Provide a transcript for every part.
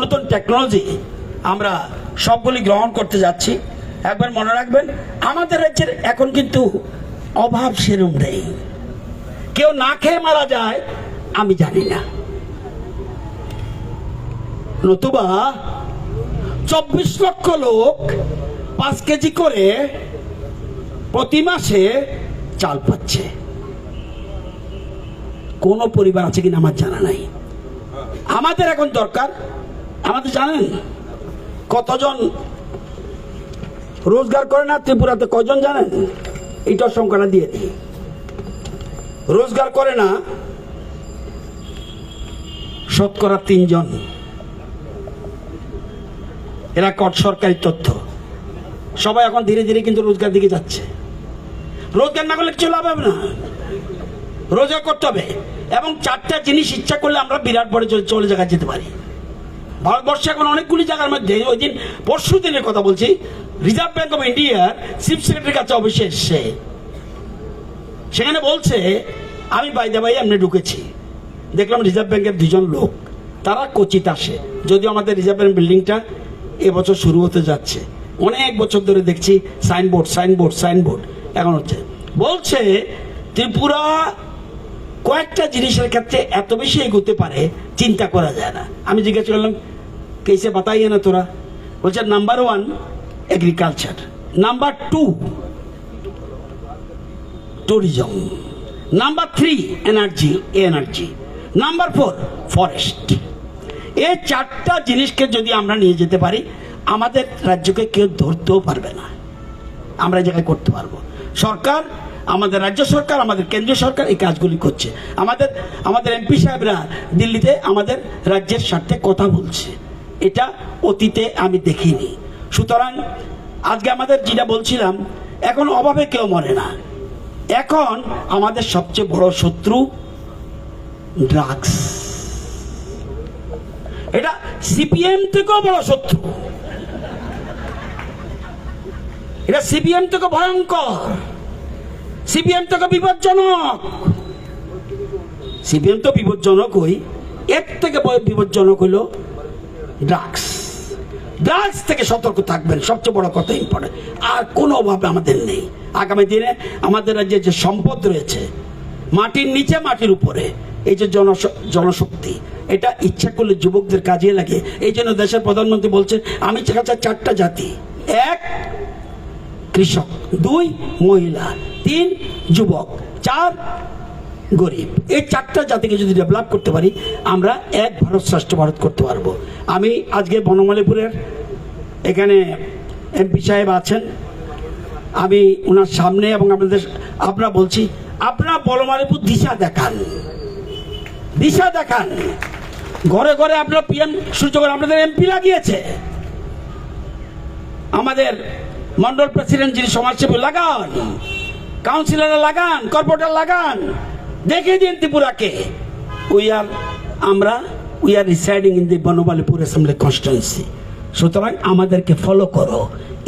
নতুন টেকনোলজি আমরা সবগুলি গ্রহণ করতে যাচ্ছি। একবার মনে রাখবেন, আমাদের রাজ্যের এখন কিন্তু অভাব সেরম নেই। কেউ না খেয়ে মারা যায়, আমি জানি না। নতুবা চব্বিশ লক্ষ লোক পাঁচ কেজি করে প্রতি মাসে চাল পাচ্ছে। কোন পরিবার আছে কিনা আমার জানা নাই। আমাদের এখন দরকার আমাদের জানেন, কতজন রোজগার করে না ত্রিপুরাতে কজন জানেন? এইটার সংখ্যাটা দিয়ে দিই। রোজগার করে না, শতকরা তিনজন। এরা কট সরকারি তথ্য। সবাই এখন ধীরে ধীরে কিন্তু রোজগার দিকে যাচ্ছে। রোজগার না করলে কিছু লাভ হবে না। রোজগার করতে হবে। এবং চারটা জিনিস ইচ্ছা করলে আমরা বিরাট বড় চলে- জায়গায় যেতে পারি। ভারতবর্ষে এখন অনেকগুলি জায়গার মধ্যে ওই দিন পরশু দিনের কথা বলছি রিজার্ভ ব্যাংক অফ ইন্ডিয়ার চিফ সেক্রেটারির কাছে অফিসে এসছে। সেখানে বলছে, আমি বাইদা বাই এমনি ঢুকেছি। দেখলাম রিজার্ভ ব্যাংকের দুজন লোক, তারা কোচিতে আসে। যদিও আমাদের রিজার্ভ ব্যাংক বিল্ডিংটা এবছর শুরু হতে যাচ্ছে। অনেক বছর ধরে দেখছি সাইনবোর্ড সাইনবোর্ড সাইনবোর্ড এখন হচ্ছে। বলছে, ত্রিপুরা কয়েকটা জিনিসের ক্ষেত্রে এত বেশি এগোতে পারে, চিন্তা করা যায় না। আমি জিজ্ঞাসা করলাম, কেসে বাতাইয়ে না তোরা? বলছে number one agriculture number two tourism number three energy energy number four forest এই চারটা জিনিসকে যদি আমরা নিয়ে যেতে পারি, আমাদের রাজ্যকে কেউ ধরতেও পারবে না। আমরা এই জায়গায় করতে পারব। সরকার আমাদের রাজ্য সরকার, আমাদের কেন্দ্রীয় সরকার এই কাজগুলি করছে। আমাদের আমাদের এমপি সাহেবরা দিল্লিতে আমাদের রাজ্যের স্বার্থে কথা বলছে। এটা অতীতে আমি দেখিনি। সুতরাং আজকে আমাদের যেটা বলছিলাম, এখন অভাবে কেউ মরে না। এখন আমাদের সবচেয়ে বড় শত্রু ড্রাগস। এটা সিপিএম থেকেও বড় শত্রু। এটা সিপিএম থেকে ভয়ঙ্কর। সিপিএম তো বিপজ্জনক। সিপিএম তো বিপজ্জনক হই। এর থেকে বিপজ্জনক হলো ড্রাগস। ড্রাগস থেকে সতর্ক থাকবেন, সবচেয়ে বড় কথা ইম্পর্টেন্ট আর কোনো অভাব আমাদের নেই। আগামী দিনে আমাদের রাজ্যে যে সম্পদ রয়েছে, মাটির নিচে, মাটির উপরে, এই যে জন জনশক্তি, এটা ইচ্ছা করলে যুবকদের কাজে লাগে। এই জন্য দেশের প্রধানমন্ত্রী বলছে আমি চাচ্ছি চারটা জাতি। এক, কৃষক, দুই, মহিলা। তিন যুবক, চার গরিব। এই চারটা জাতিকে যদি ডেভেলপ করতে পারি, আমরা এক ভারত শ্রেষ্ঠ ভারত করতে পারব। আমি আজকে বনমালীপুরের এখানে এমপি সাহেব আছেন। আমি ওনার সামনে এবং আপনাদের, আপনারা বলছি, আপনারা বনমালীপুর দিশা দেখান। দিশা দেখান। ঘরে ঘরে আপনার পিএম সূর্য আপনাদের এমপি লাগিয়েছে। আমাদের মন্ডল প্রেসিডেন্ট যিনি সমাজসেবী, লাগান। কাউন্সিলর লাগান কর্পোরেটর লাগান। দেখে দিন ত্রিপুরাকে। উই আর আমরা we are residing in the Banamalipur assembly constituency সুতরাং আমাদেরকে ফলো করো।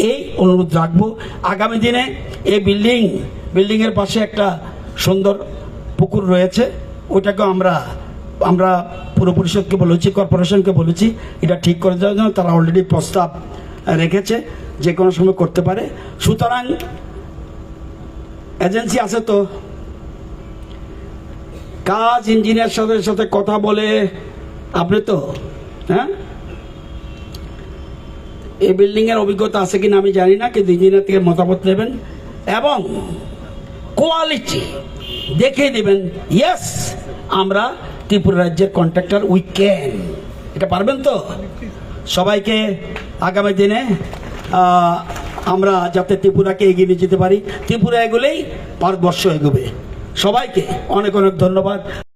এই অনুরোধ রাখব। আগামী দিনে এই বিল্ডিং বিল্ডিংয়ের পাশে একটা সুন্দর পুকুর রয়েছে। ওটাকেও আমরা আমরা পুর পরিষদকে বলেছি, কর্পোরেশনকে বলেছি। এটা ঠিক করে দেওয়ার জন্য তারা অলরেডি প্রস্তাব রেখেছে। যে কোনো সময় করতে পারে। সুতরাং এজেন্সি আছে তো। কাজ ইঞ্জিনিয়ার সাথে সাথে কথা বলে, আপনি তো? হ্যাঁ? এই বিল্ডিং এর অভিজ্ঞতা আছে কিনা আমি জানি না, কিন্তু ইঞ্জিনিয়ার থেকে মতামত নেবেন এবং কোয়ালিটি দেখে দিবেন ইয়েস আমরা ত্রিপুরা রাজ্যের কন্ট্রাক্টর উই ক্যান এটা পারবেন তো? সবাইকে আগামী দিনে আমরা যাতে ত্রিপুরাকে এগিয়ে নিয়ে যেতে পারি। ত্রিপুরা এগুলোই ভারতবর্ষ এগোবে। সবাইকে অনেক অনেক ধন্যবাদ।